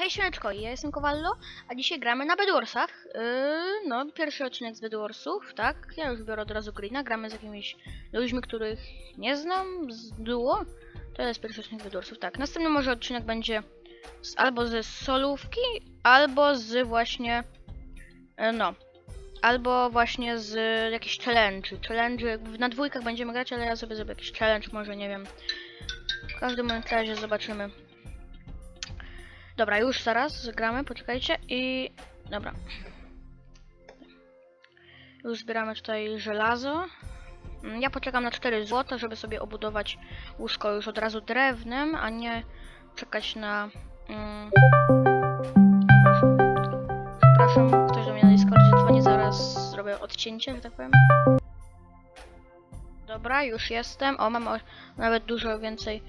Hej Śmieczko, ja jestem Kowallo, a dzisiaj gramy na Bedwarsach. Yy, no, pierwszy odcinek z Bedwarsów, tak? Ja już biorę od razu Greena, gramy z jakimiś ludźmi, których nie znam, z duo. To jest pierwszy odcinek z Bedwarsów, tak. Następny może odcinek będzie z, albo ze solówki, albo z właśnie, e, no, albo właśnie z jakichś challenge. Challenge, na dwójkach będziemy grać, ale ja sobie zrobię jakiś challenge, może nie wiem. W każdym razie zobaczymy. Dobra, już zaraz zagramy, poczekajcie i... Dobra. Już zbieramy tutaj żelazo. Mm, Ja poczekam na 4 złota, żeby sobie obudować łóżko już od razu drewnem, a nie czekać na... Mm... Przepraszam, ktoś do mnie na Discordzie dzwoni, zaraz zrobię odcięcie, że tak powiem. Dobra, już jestem. O, mam nawet dużo więcej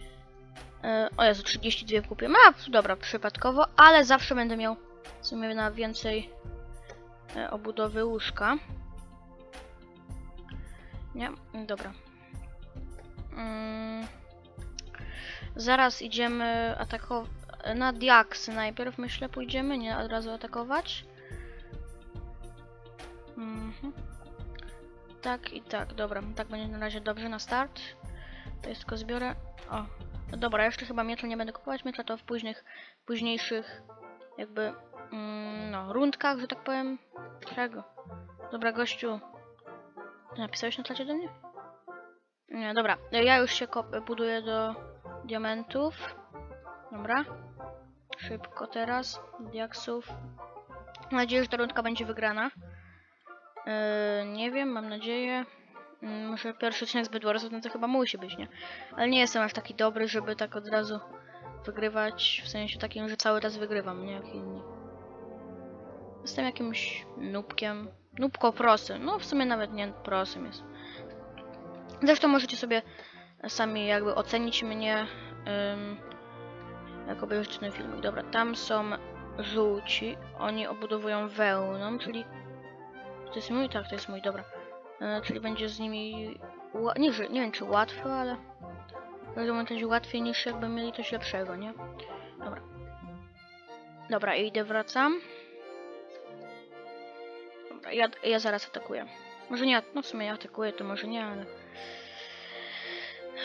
O Jezu, 32 kupię. A, dobra, przypadkowo, ale zawsze będę miał w sumie na więcej e, obudowy łóżka. Nie? Dobra. Mm. Zaraz idziemy atakować. Na diaksy najpierw myślę pójdziemy, nie od razu atakować. Mhm. Tak i tak, dobra. Tak będzie na razie dobrze na start. To jest tylko zbiorę. O, no dobra, jeszcze chyba miecza nie będę kupować. Miecza to w późnych, późniejszych jakby mm, no, rundkach, że tak powiem. Czego? Dobra, gościu. Napisałeś na czacie do mnie? Nie, dobra. Ja już się buduję do diamentów. Dobra. Szybko teraz. Diaksów. Mam nadzieję, że ta rundka będzie wygrana. Yy, nie wiem, mam nadzieję. Mm, Może pierwszy odcinek z Bedwarsów, no to chyba musi być, nie? Ale nie jestem aż taki dobry, żeby tak od razu wygrywać, w sensie takim, że cały raz wygrywam, nie jak inni. Jestem jakimś nubkiem. Nubko prosym. No w sumie nawet nie prosym jest. Zresztą możecie sobie sami jakby ocenić mnie, ym, jak obejrzycie ten filmik. Dobra, tam są żółci. Oni obudowują wełną, czyli... To jest mój? Tak, to jest mój, dobra. E, czyli będzie z nimi nie, że- nie wiem czy łatwo, ale w każdym razie łatwiej niż jakby mieli coś lepszego, nie? Dobra. Dobra, idę, wracam. Dobra, ja, ja zaraz atakuję. Może nie, no w sumie ja atakuję, to może nie, ale...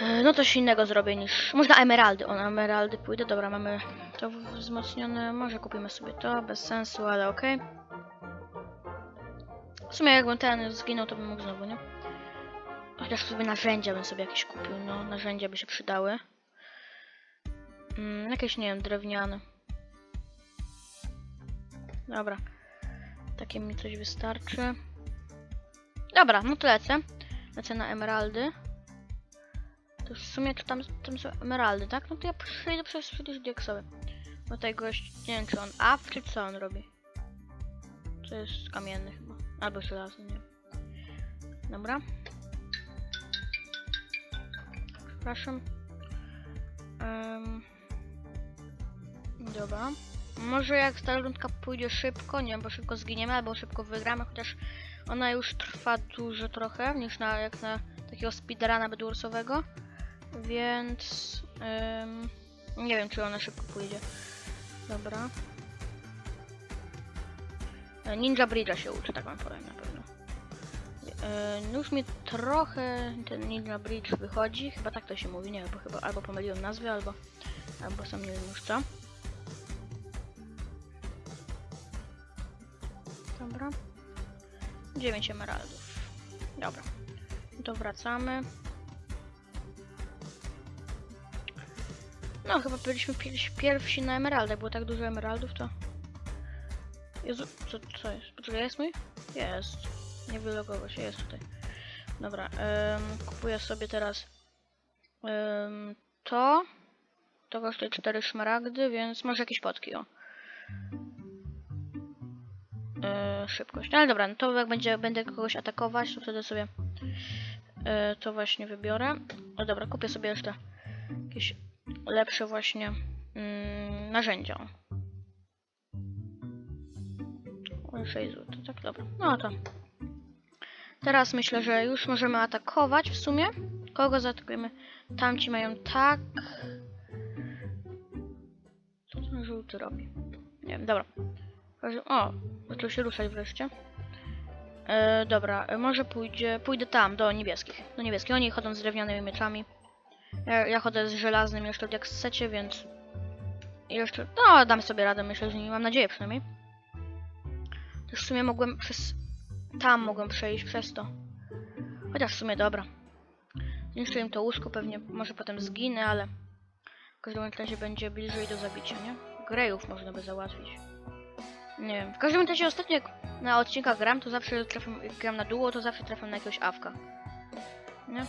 E, No coś innego zrobię niż... Można emeraldy, o na emeraldy pójdę. Dobra, mamy to wzmocnione. Może kupimy sobie to, bez sensu, ale okej. W sumie jakbym ten zginął, to bym mógł znowu, nie? Chociaż sobie narzędzia bym sobie jakieś kupił, no narzędzia by się przydały. Mm, jakieś, nie wiem, drewniane. Dobra. Takie mi coś wystarczy. Dobra, no to lecę. Lecę na emeraldy. To w sumie to tam, tam są emeraldy, tak? No to ja przejdę przez przecież diaksowy. Bo tutaj gość, nie wiem czy on czy co on robi. To jest kamienny. Albo żelazny, nie. Dobra. Przepraszam. Em, dobra. Może jak ta rundka pójdzie szybko, nie wiem, bo szybko zginiemy, albo szybko wygramy, chociaż ona już trwa dużo trochę, niż na, jak na takiego speedruna bedwarsowego. Więc... em, nie wiem, czy ona szybko pójdzie. Dobra. Ninja Bridge'a się uczy, tak wam powiem na pewno. No już mi trochę ten Ninja Bridge wychodzi, chyba tak to się mówi, nie wiem, bo chyba albo pomyliłem nazwę, albo, albo sam nie wiem już co. Dobra. 9 emeraldów. Dobra. To wracamy. No, chyba byliśmy pierwsi na emeraldach, było tak dużo emeraldów, to... Jezu, co, co jest? Poczekaj, jest mój? Jest. Nie wylogował się, jest tutaj. Dobra, em, kupuję sobie teraz em, to. To kosztuje 4 szmaragdy, więc może jakieś potki, o. E, szybkość. Ale dobra, no to jak będzie, będę kogoś atakować, to wtedy sobie e, to właśnie wybiorę. No dobra, kupię sobie jeszcze jakieś lepsze właśnie mm, narzędzia. 6 zł, tak dobra. No to. Teraz myślę, że już możemy atakować w sumie. Kogo zaatakujemy? Tamci mają tak. Co ten żółty robi? Nie wiem, dobra. O, zaczął się ruszać wreszcie. E, dobra, e, może pójdzie, pójdę tam, do niebieskich. Do niebieskich. Oni chodzą z drewnianymi mieczami. Ja, ja chodzę z żelaznym jeszcze jak chcecie, więc... Jeszcze, no dam sobie radę, myślę, że nie mam nadzieję przynajmniej. Też w sumie mogłem przez... Tam mogłem przejść przez to. Chociaż w sumie dobra. Zniszczę im to łóżko, pewnie może potem zginę, ale... W każdym razie będzie bliżej do zabicia, nie? Grejów można by załatwić. Nie wiem. W każdym razie ostatnio jak na odcinkach gram, to zawsze trafiam, jak gram na duo, to zawsze trafiam na jakiegoś awka. Nie?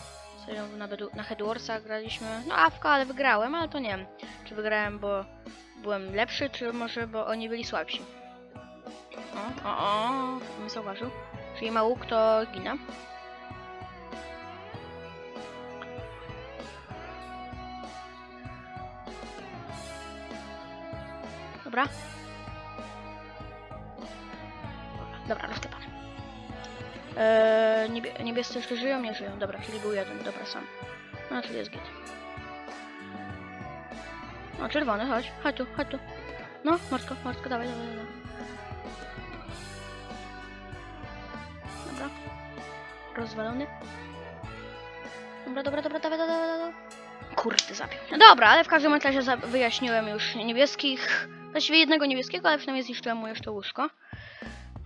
Serio, na, na Headwarsa graliśmy. No awka, ale wygrałem, ale to nie wiem. Czy wygrałem, bo byłem lepszy, czy może bo oni byli słabsi. O, o, nie zauważył. Czyli ma łuk, to ginę. Dobra. Dobra, rozklepane. Eee, niebie niebiescy jeszcze żyją? Nie żyją. Dobra, czyli był jeden. Dobra, sam. No, czyli jest git. O, czerwony, chodź. Chodź tu, chodź tu. No, Martko, Martko, dawaj, dawaj, dawaj. Dobra. Rozwalony. Dobra, dobra, dobra, dawaj, dawaj, dawaj. Kurde, zabił. No dobra, ale w każdym razie wyjaśniłem już niebieskich. Właściwie jednego niebieskiego, ale przynajmniej zniszczyłem mu jeszcze łóżko.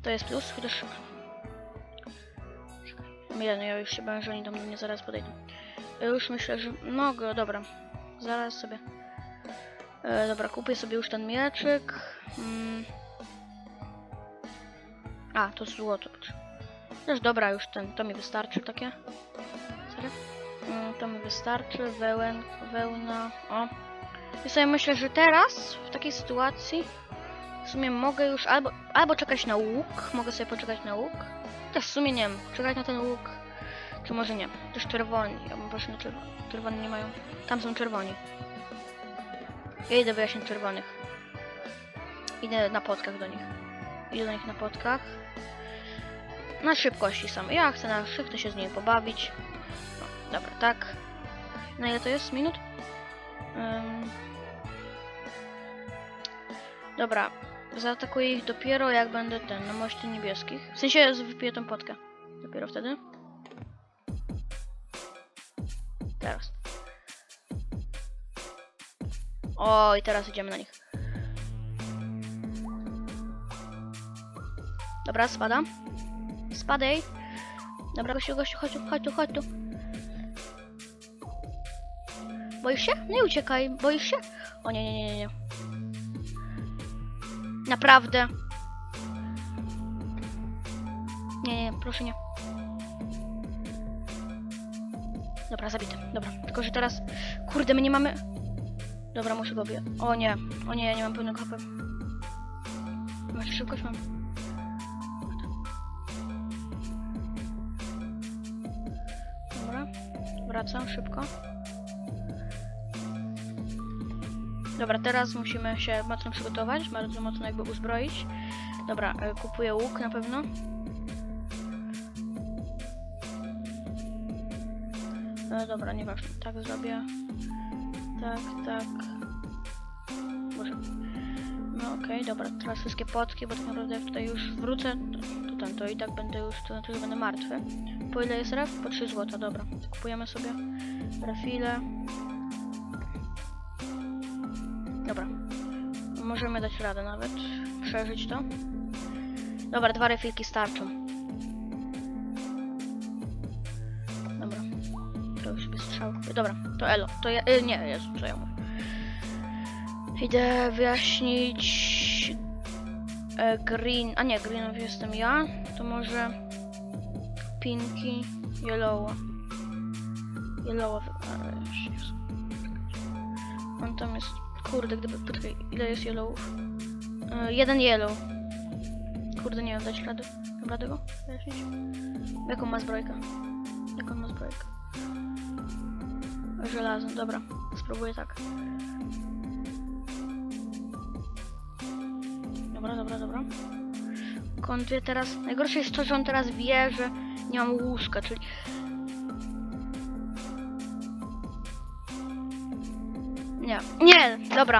To jest plus, chociaż... Ile, no ja już się bałem, że oni do mnie zaraz podejdą. Już myślę, że mogę, dobra. Zaraz sobie... E, dobra, kupię sobie już ten mieczyk. Mm. A, to złoto. Też dobra, już ten, to mi wystarczy takie. Serio? Mm, to mi wystarczy, wełen, wełna, o. I sobie myślę, że teraz, w takiej sytuacji, w sumie mogę już albo, albo czekać na łuk, mogę sobie poczekać na łuk. Też w sumie nie wiem, czekać na ten łuk, czy może nie. Też czerwoni, ja bym na czerwony. Czerwoni nie mają, tam są czerwoni. Ja idę wyjaśnić czerwonych. Idę na podkach do nich. Idę do nich na podkach. Na szybkości są. Ja chcę na chcę się z nimi pobawić. No, dobra, tak. Na ile to jest? Minut? Ym. Dobra, zaatakuję ich dopiero jak będę ten, na moście niebieskich. W sensie wypiję tą potkę. Dopiero wtedy. Teraz. O, i teraz idziemy na nich. Dobra, spada. Spadaj. Dobra, gościu, gościu, chodź chodź chodź tu. Boisz się? Nie uciekaj, boisz się? O nie, nie, nie, nie. Naprawdę. Nie, nie, proszę nie. Dobra, zabity. Dobra, tylko że teraz... Kurde, my nie mamy... Dobra, muszę go. O nie, o nie, ja nie mam pełnego HP. Masz szybkość mam. Wracam szybko. Dobra, teraz musimy się mocno przygotować, bardzo mocno jakby uzbroić. Dobra, e, kupuję łuk na pewno. E, dobra, nieważne. Tak zrobię. Tak, tak. Okej, dobra, teraz wszystkie potki, bo tak naprawdę jak tutaj już wrócę, to, ten, to i tak będę już, to znaczy, że będę martwy. Po ile jest ref? Po 3 zł, dobra. Kupujemy sobie refile. Dobra. Możemy dać radę nawet. Przeżyć to. Dobra, dwa refilki starczą. Dobra. To już. Dobra, to elo. To ja... Y, nie, Jezu, co ja mówię. Idę wyjaśnić... E, green... A nie, greenów jestem ja. To może... Pinki, yellow. Yellow... Jest. On tam jest... Kurde, gdyby... Poczekaj, ile jest yellowów? E, jeden yellow. Kurde, nie wiem, dać radę. Dam radę go wyjaśnić? Jaką ma zbrojkę? Jaką ma zbrojkę? Żelazną, dobra. Spróbuję tak. Dobra, dobra, dobra. Wie teraz... Najgorsze jest to, że on teraz wie, że nie mam łóżka, czyli... Nie, nie, dobra.